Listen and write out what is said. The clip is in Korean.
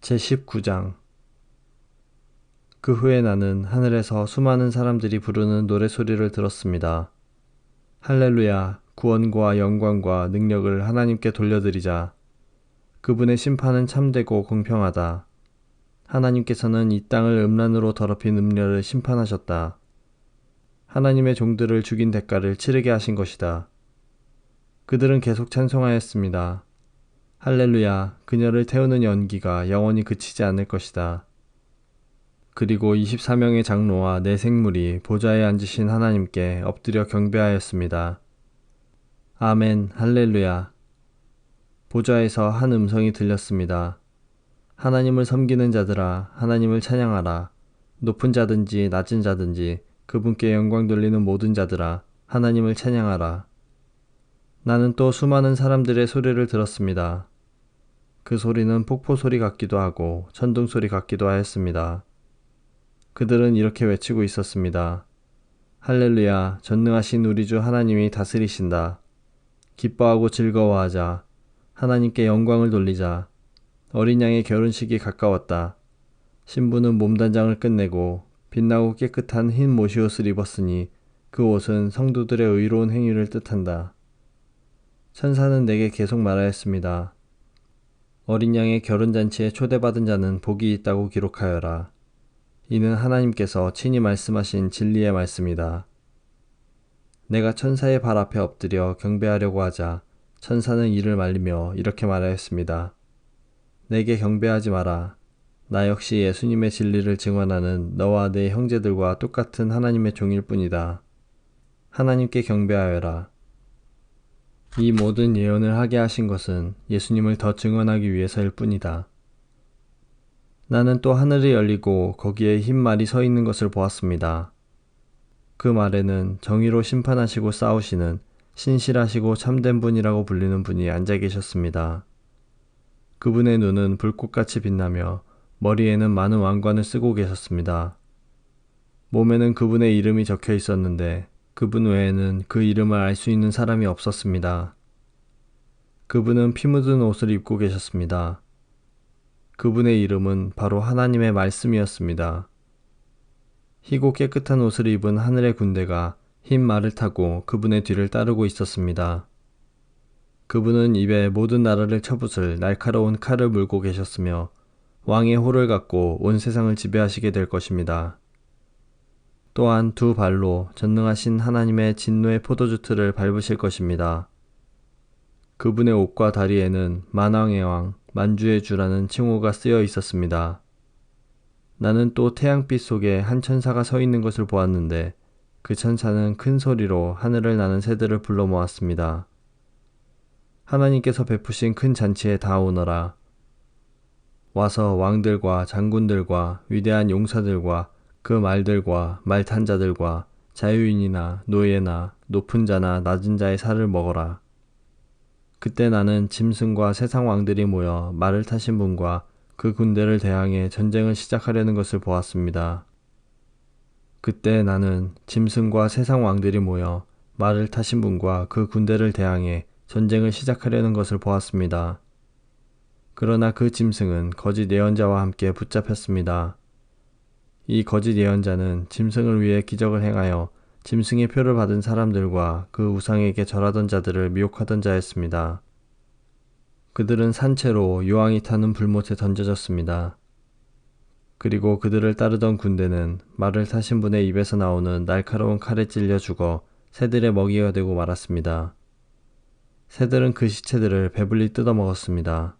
제19장 그 후에 나는 하늘에서 수많은 사람들이 부르는 노래소리를 들었습니다. 할렐루야, 구원과 영광과 능력을 하나님께 돌려드리자. 그분의 심판은 참되고 공평하다. 하나님께서는 이 땅을 음란으로 더럽힌 음녀를 심판하셨다. 하나님의 종들을 죽인 대가를 치르게 하신 것이다. 그들은 계속 찬송하였습니다. 할렐루야, 그녀를 태우는 연기가 영원히 그치지 않을 것이다. 그리고 24명의 장로와 네 생물이 보좌에 앉으신 하나님께 엎드려 경배하였습니다. 아멘, 할렐루야. 보좌에서 한 음성이 들렸습니다. 하나님을 섬기는 자들아, 하나님을 찬양하라. 높은 자든지 낮은 자든지 그분께 영광 돌리는 모든 자들아, 하나님을 찬양하라. 나는 또 수많은 사람들의 소리를 들었습니다. 그 소리는 폭포 소리 같기도 하고 천둥 소리 같기도 하였습니다. 그들은 이렇게 외치고 있었습니다. 할렐루야, 전능하신 우리 주 하나님이 다스리신다. 기뻐하고 즐거워하자. 하나님께 영광을 돌리자. 어린 양의 결혼식이 가까웠다. 신부는 몸단장을 끝내고 빛나고 깨끗한 흰 모시옷을 입었으니 그 옷은 성도들의 의로운 행위를 뜻한다. 천사는 내게 계속 말하였습니다. 어린 양의 결혼잔치에 초대받은 자는 복이 있다고 기록하여라. 이는 하나님께서 친히 말씀하신 진리의 말씀이다. 내가 천사의 발 앞에 엎드려 경배하려고 하자 천사는 이를 말리며 이렇게 말하였습니다. 내게 경배하지 마라. 나 역시 예수님의 진리를 증언하는 너와 내 형제들과 똑같은 하나님의 종일 뿐이다. 하나님께 경배하여라. 이 모든 예언을 하게 하신 것은 예수님을 더 증언하기 위해서일 뿐이다. 나는 또 하늘이 열리고 거기에 흰 말이 서 있는 것을 보았습니다. 그 말에는 정의로 심판하시고 싸우시는 신실하시고 참된 분이라고 불리는 분이 앉아 계셨습니다. 그분의 눈은 불꽃같이 빛나며 머리에는 많은 왕관을 쓰고 계셨습니다. 몸에는 그분의 이름이 적혀 있었는데 그분 외에는 그 이름을 알 수 있는 사람이 없었습니다. 그분은 피 묻은 옷을 입고 계셨습니다. 그분의 이름은 바로 하나님의 말씀이었습니다. 희고 깨끗한 옷을 입은 하늘의 군대가 흰 말을 타고 그분의 뒤를 따르고 있었습니다. 그분은 입에 모든 나라를 쳐붓을 날카로운 칼을 물고 계셨으며 왕의 호를 갖고 온 세상을 지배하시게 될 것입니다. 또한 두 발로 전능하신 하나님의 진노의 포도주 틀을 밟으실 것입니다. 그분의 옷과 다리에는 만왕의 왕, 만주의 주라는 칭호가 쓰여 있었습니다. 나는 또 태양빛 속에 한 천사가 서 있는 것을 보았는데 그 천사는 큰 소리로 하늘을 나는 새들을 불러 모았습니다. 하나님께서 베푸신 큰 잔치에 다 오너라. 와서 왕들과 장군들과 위대한 용사들과 그 말들과 말탄 자들과 자유인이나 노예나 높은 자나 낮은 자의 살을 먹어라. 그때 나는 짐승과 세상 왕들이 모여 말을 타신 분과 그 군대를 대항해 전쟁을 시작하려는 것을 보았습니다. 그때 나는 짐승과 세상 왕들이 모여 말을 타신 분과 그 군대를 대항해 전쟁을 시작하려는 것을 보았습니다. 그러나 그 짐승은 거짓 예언자와 함께 붙잡혔습니다. 이 거짓 예언자는 짐승을 위해 기적을 행하여 짐승의 표를 받은 사람들과 그 우상에게 절하던 자들을 미혹하던 자였습니다. 그들은 산채로 요왕이 타는 불못에 던져졌습니다. 그리고 그들을 따르던 군대는 말을 타신 분의 입에서 나오는 날카로운 칼에 찔려 죽어 새들의 먹이가 되고 말았습니다. 새들은 그 시체들을 배불리 뜯어먹었습니다.